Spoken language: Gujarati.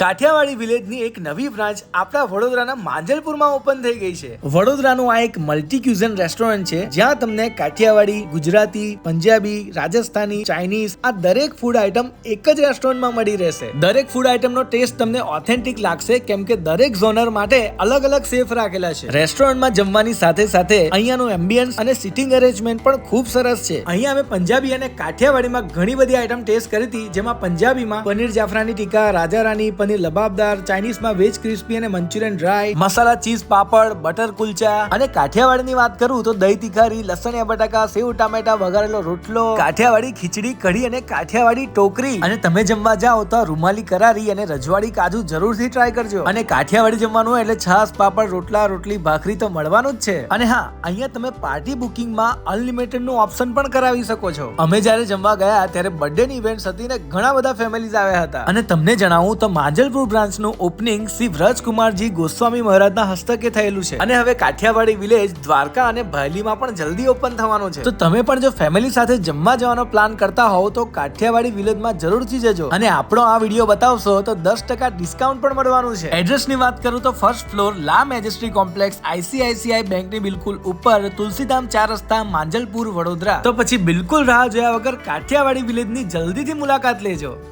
કાઠિયાવાડી વિલેજની એક નવી બ્રાન્ચ આપણા વડોદરાના માંજલપુરમાં ઓપન થઈ ગઈ છે. વડોદરાનું આ એક મલ્ટી ક્યુઝન રેસ્ટોરન્ટ છે, જ્યાં તમને કાઠિયાવાડી, ગુજરાતી, પંજાબી, રાજસ્થાની ચાઇનીઝ આ દરેક ફૂડ આઇટમ એક જ રેસ્ટોરન્ટમાં મળી રહેશે. દરેક ફૂડ આઇટમનો ટેસ્ટ તમને ઓથેન્ટિક લાગશે, કેમ કે દરેક ઝોનર માટે અલગ અલગ સેફ રાખેલા છે. રેસ્ટોરન્ટમાં જમવાની સાથે સાથે અહીંયાનું એમ્બિયન્સ અને સિટિંગ અરેન્જમેન્ટ પણ ખૂબ સરસ છે. અહીંયા અમે પંજાબી અને કાઠિયાવાડીમાં ઘણી બધી આઇટમ ટેસ્ટ કરી હતી, જેમાં પંજાબીમાં પનીર જાફરાની ટીકા, રાજા રાની પનીર લબાબદાર, ચાઇનીઝમાં વેજ ક્રિસ્પી અને Manchurian dry, masala, cheese, papad, butter kulcha અને કાઠિયાવાડી વાત કરું તો દહીં તીખારી લસણિયા બટાકા, સેવ, ટામેટા, વઘારેલો રોટલો, કાઠિયાવાડી ખીચડી, કઢી અને કાઠિયાવાડી ટોકરી. અને તમે જમવા જાઓ તો રૂમાલી કરારી અને રજવાડી કાજુ જરૂરથી ટ્રાય કરજો. અને કાઠિયાવાડી જમવાનું એટલે છાસ પાપડ, રોટલા, રોટલી, ભાખરી તો મળવાનું જ છે. અને હા, અહીંયા તમે પાર્ટી બુકિંગમાં અનલિમિટેડનું ઓપ્શન પણ કરાવી શકો છો. અમે જ્યારે જમવા ગયા ત્યારે બર્થડે ની ઇવેન્ટ હતી ને ઘણા બધા ફેમિલીઝ આવ્યા હતા. અને તમને જણાવું તો માંજલપુર બ્રાન્ચનું ઓપનિંગ શ્રી વ્રજકુમારજી ગોસ્વામી મહારાજના હસ્તકે થયેલું છે. અને હવે કાઠિયાવાડી વિલેજ દ્વારકા અને ભાયલીમાં પણ જલ્દી ઓપન થવાનું છે. તો તમે પણ જો ફેમિલી સાથે જમવા જવાનો પ્લાન કરતા હોવ તો કાઠિયાવાડી વિલેજમાં જરૂરથી જજો. અને આપણો આ વીડિયો બતાવશો તો દસ ટકા ડિસ્કાઉન્ટ પણ મળવાનું છે. એડ્રેસની વાત કરું તો ફર્સ્ટ ફ્લોર લા મેજેસ્ટ્રી કોમ્પ્લેક્સ આઈસીઆઈસીઆઈ બેંકની બિલકુલ ઉપર તુલસીધામ ચાર રસ્તા માંજલપુર વડોદરા. તો પછી બિલકુલ રાહ જોયા વગર કાઠિયાવાડી વિલેજની જલ્દીથી મુલાકાત લેજો.